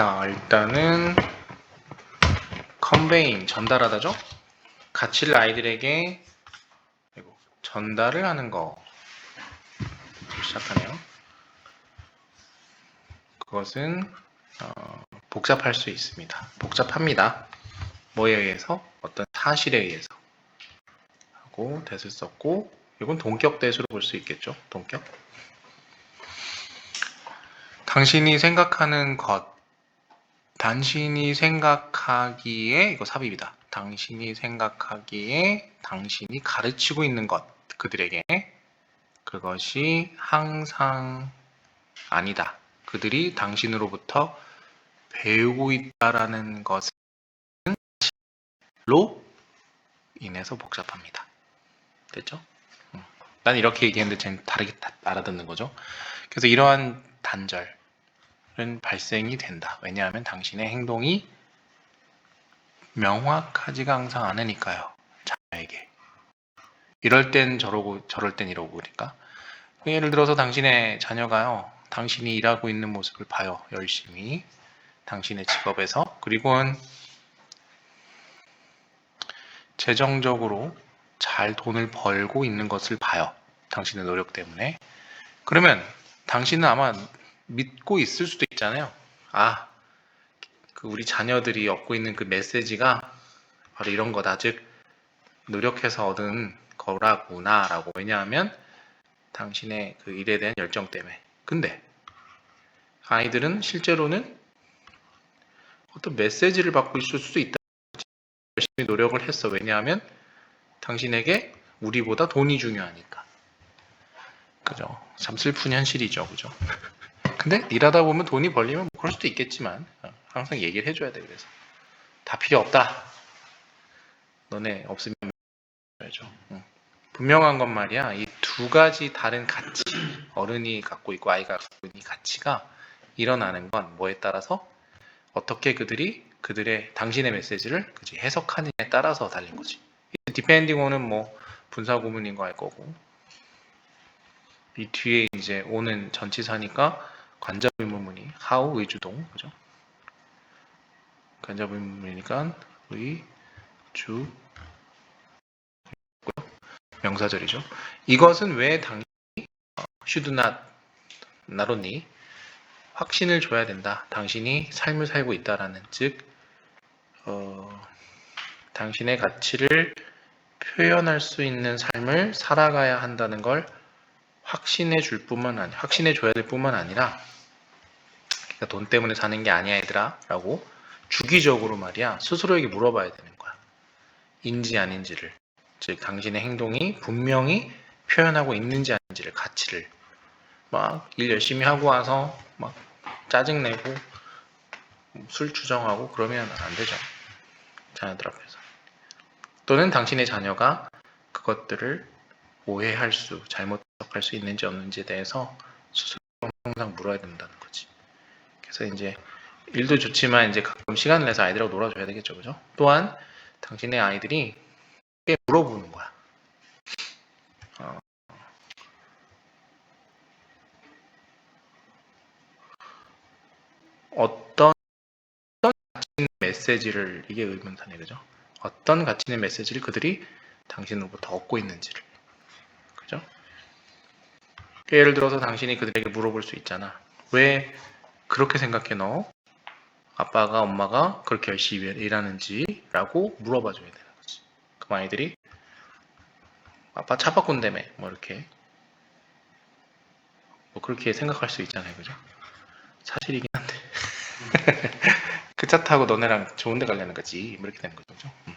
자, 일단은 컨베인 전달하다죠. 가치를 아이들에게 전달을 하는 거 시작하네요. 그것은 어, 복잡할 수 있습니다. 복잡합니다. 뭐에 의해서? 어떤 사실에 의해서 하고 대을 썼고 이건 동격 대수로 볼 수 있겠죠. 동격. 당신이 생각하는 것 당신이 생각하기에 이거 삽입이다. 당신이 생각하기에 당신이 가르치고 있는 것 그들에게 그것이 항상 아니다. 그들이 당신으로부터 배우고 있다라는 것은 로 인해서 복잡합니다. 됐죠? 음. 난 이렇게 얘기했는데 쟤는 다르게 다- 알아듣는 거죠. 그래서 이러한 단절 은 발생이 된다. 왜냐하면 당신의 행동이 명확하지가 항상 않으니까요. 자녀에게. 이럴 땐 저러고 저럴 땐 이러고 그러니까. 예를 들어서 당신의 자녀가요. 당신이 일하고 있는 모습을 봐요. 열심히. 당신의 직업에서. 그리고는 재정적으로 잘 돈을 벌고 있는 것을 봐요. 당신의 노력 때문에. 그러면 당신은 아마 믿고 있을 수도 있잖아요. 아, 그 우리 자녀들이 얻고 있는 그 메시지가 바로 이런 거다. 즉, 노력해서 얻은 거라구나라고. 왜냐하면 당신의 그 일에 대한 열정 때문에. 근데 아이들은 실제로는 어떤 메시지를 받고 있을 수도 있다. 열심히 노력을 했어. 왜냐하면 당신에게 우리보다 돈이 중요하니까. 그죠? 참 슬픈 현실이죠. 그죠? 근데 일하다 보면 돈이 벌리면 뭐 그럴 수도 있겠지만 어, 항상 얘기를 해줘야 돼. 그래서 다 필요 없다. 너네 없으면. 응. 분명한 건 말이야. 이 두 가지 다른 가치 어른이 갖고 있고 아이가 갖고 있는 이 가치가 일어나는 건 뭐에 따라서 어떻게 그들이 그들의 당신의 메시지를 그지 해석하느냐에 따라서 달린 거지. 디펜딩 온은 뭐 분사 구문인 거알 거고 이 뒤에 이제 오는 전치사니까 관자 의문문이 how 의주동 그죠? 관자 의문문이니까 의주 명사절이죠. 이것은 왜 어, should not not only 확신을 줘야 된다. 당신이 삶을 살고 있다라는 즉 어, 당신의 가치를 표현할 수 있는 삶을 살아가야 한다는 걸 확신해 줄 뿐만 아니 확신해 줘야 될 뿐만 아니라 그러니까 돈 때문에 사는 게 아니야 얘들아라고 주기적으로 말이야 스스로에게 물어봐야 되는 거야. 인지 아닌지를. 즉 당신의 행동이 분명히 표현하고 있는지 아닌지를 가치를. 막 일 열심히 하고 와서 막 짜증 내고 술 주정하고 그러면 안 되죠. 자녀들 앞에서. 또는 당신의 자녀가 그것들을 오해할 수, 잘못 해석할 수 있는지 없는지에 대해서 스스로 항상 물어야 된다는 거지. 그래서 이제 일도 좋지만 이제 가끔 시간을 내서 아이들하고 놀아줘야 되겠죠, 그죠? 또한 당신의 아이들이 꽤 물어보는 거야. 어, 어떤 어떤 가치 있는 메시지를 이게 의문사네, 그죠? 어떤 가치 있는 메시지를 그들이 당신으로부터 얻고 있는지를. 예를 들어서 당신이 그들에게 물어볼 수 있잖아. 왜 그렇게 생각해 너? 아빠가 엄마가 그렇게 열심히 일하는지 라고 물어봐 줘야 되는 거지. 그럼 아이들이 아빠 차 바꾼다며 뭐 이렇게 뭐 그렇게 생각할 수 있잖아요. 그죠? 사실이긴 한데 그 차 타고 너네랑 좋은 데 가려는 거지 뭐 이렇게 되는 거죠. 그죠? 음.